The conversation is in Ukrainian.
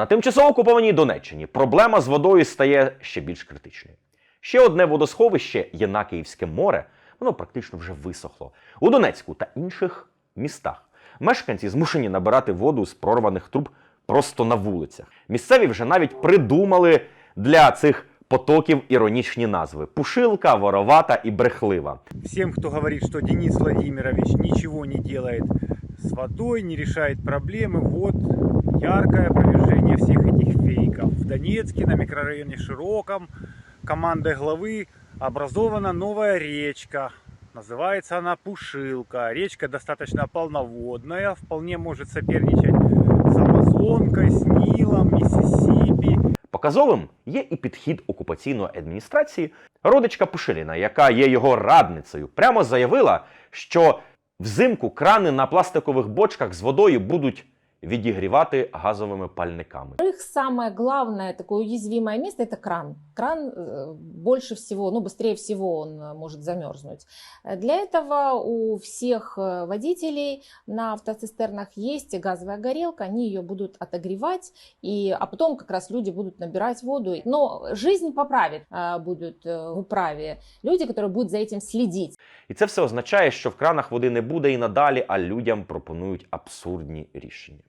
на тимчасово окупованій Донеччині проблема з водою стає ще більш критичною. Ще одне водосховище Єнакіївське море, воно практично вже висохло. У Донецьку та інших містах мешканці змушені набирати воду з прорваних труб просто на вулицях. Місцеві вже навіть придумали для цих потоків іронічні назви: Пушилка, Воровата і Брехлива. Всем, кто говорит, что Денис Владимирович ничего не делает с водой, не решает проблемы, вот яркое опровержение всех этих фейков. В Донецке, на микрорайоне Широком, командой главы образована новая речка. Называется она Пушилка. Речка достаточно полноводная, вполне может соперничать с Амазонкой, с Нилом, Миссисипи. Показовим є і підхід окупаційної адміністрації. Родичка Пушиліна, яка є його радницею, прямо заявила, що взимку крани на пластикових бочках з водою будуть відігрівати газовими пальниками. Их самое главное такое уязвимое место это кран. Кран э, больше всего, ну быстрее всего он э, может замерзнуть. Э, Для этого у всех э, водителей на автоцистернах есть газовая горелка, они ее будут отогревать, и, а потом как раз люди будут набирать воду. Но жизнь поправит, э, будут э, в управе люди, которые будут за этим следить. І це все означає, що в кранах води не буде і надалі, а людям пропонують абсурдні рішення.